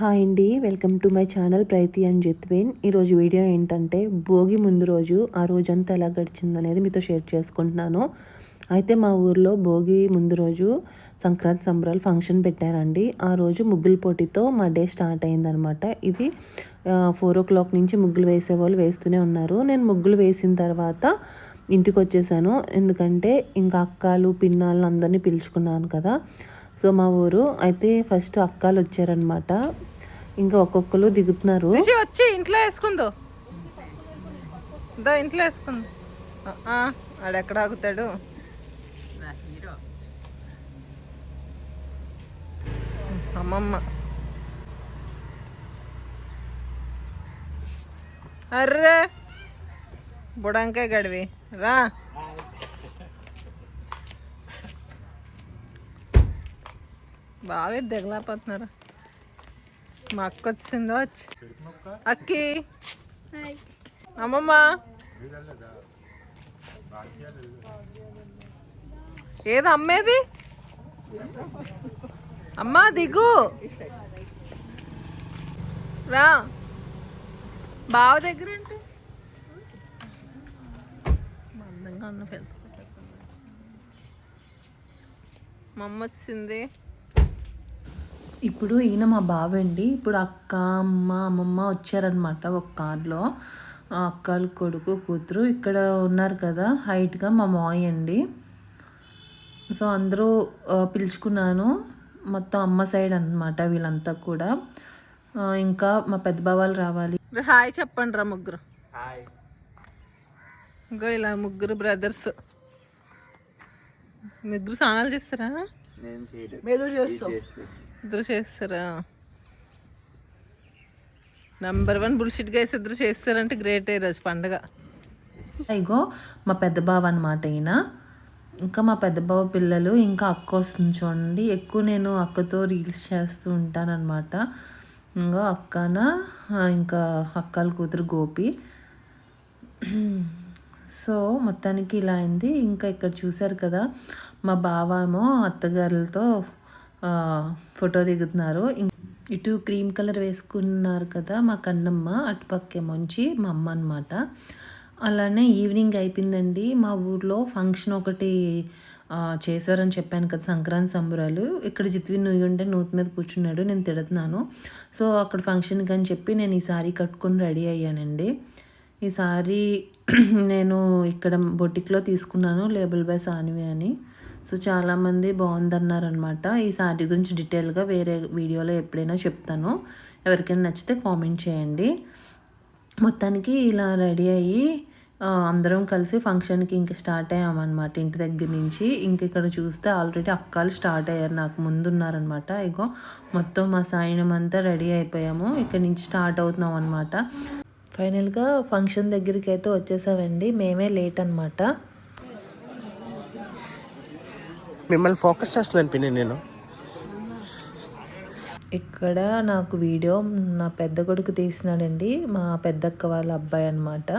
Hi అండి welcome to my channel Preethi and Jithven. ఈరోజు video ఏంటంటే భోగి ముందు రోజు ఆ రోజంతా ఎలా గడిచిందనేది మీతో షేర్ చేసుకుంటున్నాను. అయితే మా ఊర్లో భోగి ముందు రోజు సంక్రాంతి సంబరాలు ఫంక్షన్ పెట్టారండి. ఆ రోజు ముగ్గుల పోటీతో మా డే స్టార్ట్ అయిందనమాట. ఇది ఫోర్ ఓ క్లాక్ నుంచి ముగ్గులు వేసేవాళ్ళు వేస్తూనే ఉన్నారు. నేను ముగ్గులు వేసిన తర్వాత ఇంటికి వచ్చేసాను ఎందుకంటే ఇంకా అక్కలు పిన్నాళ్ళు అందరినీ పిలుచుకున్నాను కదా. సో మా ఊరు అయితే ఫస్ట్ అక్కలు వచ్చారనమాట ఇంకా ఒక్కొక్కరు దిగుతున్నారు. వచ్చి ఇంట్లో వేసుకుందో? దో ఇంట్లో వేసుకుందో. ఆ, ఆడెక్కడ ఆగుతాడు? అమ్మమ్మ. అర్రే! బుడంకాయ గడివి. రా. బాగా దిగలేకపోతున్నారా మా అక్క వచ్చిందో వచ్చి. అక్కి. అమ్మమ్మ. ఏది అమ్మేది? అమ్మా దిగు. రా. బావ దగ్గర మందంగా ఉన్న పిల్ల మా అమ్మ వచ్చింది. ఇప్పుడు ఈయన మా బావ అండి ఇప్పుడు అక్క అమ్మ అమ్మమ్మ వచ్చారనమాట ఒక కార్లో. అక్కలు కొడుకు కూతురు ఇక్కడ ఉన్నారు కదా హైట్గా మా మాయ అండి. సో అందరూ పిలుచుకున్నాను. మొత్తం అమ్మ సైడ్ అన్నమాట వీళ్ళంతా కూడా. ఇంకా మా పెద్ద బావాలు రావాలి. హాయ్ చెప్పండి రా ముగ్గురు. ఇంకో ఇలా ముగ్గురు బ్రదర్స్ ముగ్గురు స్నానాలు చేస్తారా? ఇద్దరు చేస్తారా? నంబర్ వన్ బుల్షిట్ గైస్ ఇద్దరు చేస్తారంటే గ్రేట్ రోజు పండగ. ఇగో మా పెద్ద బావ అనమాట ఈయన. ఇంకా మా పెద్ద బావ పిల్లలు ఇంకా అక్క వస్తుంది చూడండి. ఎక్కువ నేను అక్కతో రీల్స్ చేస్తూ ఉంటానన్నమాట. ఇంకా అక్కన ఇంకా అక్కల కూతురు గోపి. సో మొత్తానికి ఇలా అయింది. ఇంకా ఇక్కడ చూశారు కదా మా బావ ఏమో అత్తగారులతో ఫోటో దిగుతున్నారు. ఇటు క్రీమ్ కలర్ వేసుకున్నారు కదా మా కన్నమ్మ అటుపక్కేమోంచి మా అమ్మ అనమాట అలానే ఈవినింగ్ అయిపోయిందండి. మా ఊర్లో ఫంక్షన్ ఒకటి చేశారని చెప్పాను కదా సంక్రాంతి సంబరాలు. ఇక్కడ జిత్వి నువ్వు ఉంటే నూతి మీద కూర్చున్నాడు నేను తిడుతున్నాను. సో అక్కడ ఫంక్షన్కి అని చెప్పి నేను ఈ సారీ కట్టుకొని రెడీ అయ్యానండి. ఈ సారీ నేను ఇక్కడ బొటిక్లో తీసుకున్నాను లేబుల్ బై సానివి అని. సో చాలామంది బాగుందన్నారనమాట. ఈ సారి గురించి డీటెయిల్గా వేరే వీడియోలో ఎప్పుడైనా చెప్తాను. ఎవరికైనా నచ్చితే కామెంట్ చేయండి. మొత్తానికి ఇలా రెడీ అయ్యి అందరం కలిసి ఫంక్షన్కి ఇంక స్టార్ట్ అయ్యామన్నమాట ఇంటి దగ్గర నుంచి. ఇంక ఇక్కడ చూస్తే ఆల్రెడీ అక్కలు స్టార్ట్ అయ్యారు. నాకు ముందు ఉన్నారనమాట ఇగో మొత్తం మా సాయనం అంతా రెడీ అయిపోయాము. ఇక్కడ నుంచి స్టార్ట్ అవుతున్నాం అనమాట ఫైనల్గా ఫంక్షన్ దగ్గరికి అయితే వచ్చేసామండి. మేమే లేట్ అనమాట మిమ్మల్ని ఫోకస్ చేస్తున్నాను పిన్ని నేను. ఇక్కడ నాకు వీడియో నా పెద్ద కొడుకు తీసినాడండి. మా పెద్దక్క వాళ్ళ అబ్బాయి అనమాట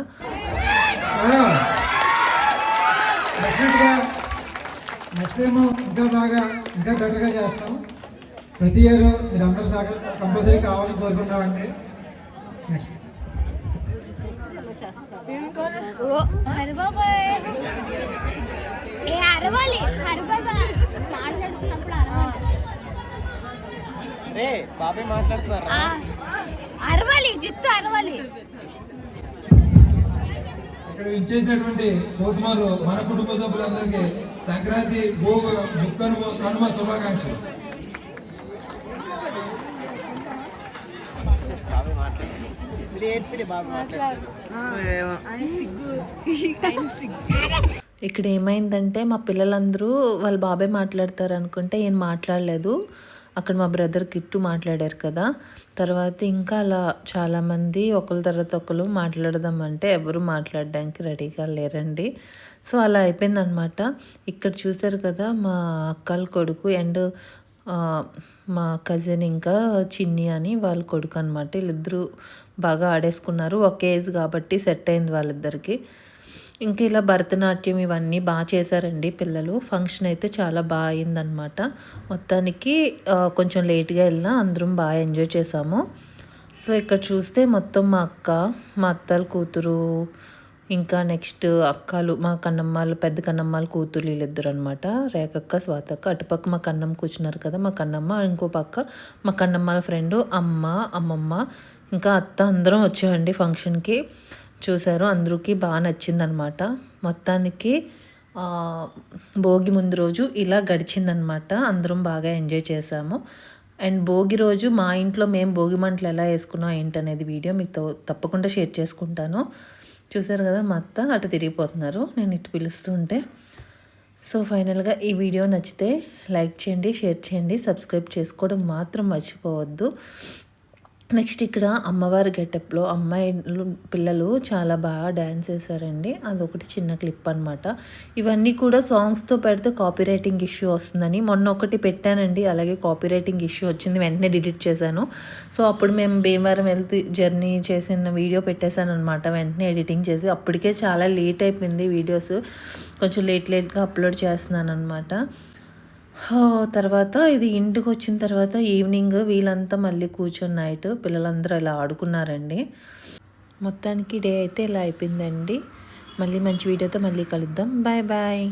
డెఫినెట్గా నెక్స్ట్ టైం ఇంకా బాగా ఇంకా బెటర్గా చేస్తాం ప్రతి ఇయర్ మీరు అందరూ సహకారం కంపల్సరీ కావాలని కోరుకున్నామండి నెక్స్ట్ హరిబాబాయ్ ఏ రే బాబాయ్ మాట్లాడుతున్నారు? ఆ, అరవాలి జిత్తు అరవాలి. ఇక్కడ ఇచ్చేసినటువంటి కోతుమారు మన కుటుంబ సభ్యులందరికీ సంక్రాంతి భోగ కనుమ శుభాకాంక్షలు. ఇక్కడ ఏమైందంటే మా పిల్లలందరూ వాళ్ళ బాబాయ్ మాట్లాడతారు అనుకుంటే ఏం మాట్లాడలేదు. అక్కడ మా బ్రదర్ కిట్టు మాట్లాడారు కదా. తర్వాత ఇంకా అలా చాలామంది ఒకరి తర్వాత ఒకరు మాట్లాడదామంటే ఎవరు మాట్లాడడానికి రెడీగా లేరండి. సో అలా అయిపోయిందనమాట ఇక్కడ చూశారు కదా మా అక్కల కొడుకు అండ్ మా కజిన్ ఇంకా చిన్ని అని వాళ్ళ కొడుకు అనమాట వీళ్ళిద్దరూ బాగా ఆడేసుకున్నారు. ఒకే ఏజ్ కాబట్టి సెట్ అయింది వాళ్ళిద్దరికి. ఇంకా ఇలా భరతనాట్యం ఇవన్నీ బాగా చేశారండి పిల్లలు. ఫంక్షన్ అయితే చాలా బాగా అయిందనమాట మొత్తానికి కొంచెం లేట్గా వెళ్ళినా అందరం బాగా ఎంజాయ్ చేసాము సో ఇక్కడ చూస్తే మొత్తం మా అక్క మా అత్తల కూతురు ఇంకా నెక్స్ట్ అక్కలు మా కన్నమ్మలు పెద్ద కన్నమ్మలు కూతురు వీళ్ళిద్దరు అనమాట రేఖక్క స్వాతక్క అటుపక్క మా కన్నమ్మ కూర్చున్నారు కదా మా కన్నమ్మ ఇంకో పక్క మా కన్నమ్మాల ఫ్రెండ్ అమ్మ అమ్మమ్మ ఇంకా అత్త అందరం వచ్చామండి ఫంక్షన్కి చూశారు. అందరికీ బాగా నచ్చిందనమాట మొత్తానికి భోగి ముందు రోజు ఇలా గడిచిందనమాట అందరం బాగా ఎంజాయ్ చేసాము అండ్ భోగి రోజు మా ఇంట్లో మేము భోగి మంటలు ఎలా వేసుకున్నాం ఏంటనేది వీడియో మీకు తప్పకుండా షేర్ చేసుకుంటాను. చూసారు కదా మా అత్త అటు తిరిగిపోతున్నారు. నేను ఇటు పిలుస్తుంటే. సో ఫైనల్గా ఈ వీడియో నచ్చితే లైక్ చేయండి షేర్ చేయండి సబ్స్క్రైబ్ చేసుకోవడం మాత్రం మర్చిపోవద్దు. నెక్స్ట్ ఇక్కడ అమ్మవారి గెటప్లో అమ్మాయిలు పిల్లలు చాలా బాగా డ్యాన్స్ చేశారండి. అదొకటి చిన్న క్లిప్ అనమాట ఇవన్నీ కూడా సాంగ్స్తో పెడితే కాపీ రైటింగ్ ఇష్యూ వస్తుందని మొన్న ఒకటి పెట్టానండి. అలాగే కాపీ రైటింగ్ ఇష్యూ వచ్చింది. వెంటనే డిలీట్ చేశాను. సో అప్పుడు మేము భీమవరం వెళ్తూ జర్నీ చేసిన వీడియో పెట్టేశాను అనమాట వెంటనే ఎడిటింగ్ చేసి అప్పటికే చాలా లేట్ అయిపోయింది వీడియోస్ కొంచెం లేట్ లేట్గా అప్లోడ్ చేస్తున్నాను అనమాట తర్వాత ఇది ఇంటికి వచ్చిన తర్వాత ఈవినింగ్ వీళ్ళంతా మళ్ళీ కూర్చొని నైట్ పిల్లలందరూ ఇలా ఆడుకున్నారండి. మొత్తానికి డే అయితే ఇలా అయిపోయిందండి. మళ్ళీ మంచి వీడియోతో మళ్ళీ కలుద్దాం. Bye bye.